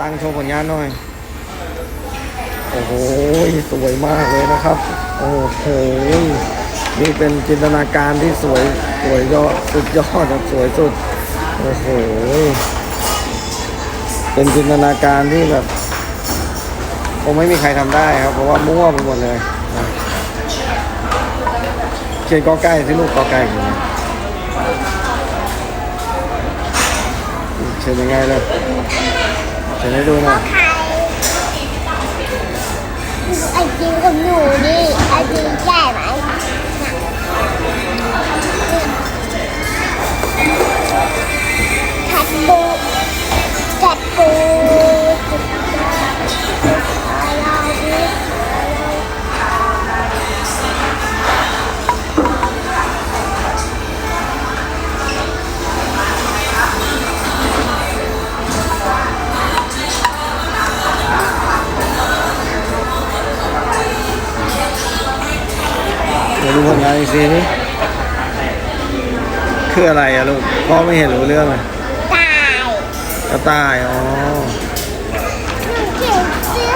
ตั้งโชว์ผลงานหน่อย โอ้โห สวยมากเลยนะครับ โอ้โห นี่เป็นจินตนาการที่สวย สวยยอด สุดยอดสวยสุด โอ้โห เป็นจินตนาการที่แบบคงไม่มีใครทำได้ครับ เพราะว่ามั่วไปหมดเลย เขียนกอไก่ที่ลูกกอไก่อยู่เขียนยังไงเลย ไปดูหน่อยใครไอจิงกับหนูนี่ไอจิ ดี๋ยวดูผลงานอีกทีนี่คืออะไรอะลูกพ่อไม่เห็นรู้เรื่องเลยตายกระต่ายอ๋อ หนูเขียนเสื้อไหม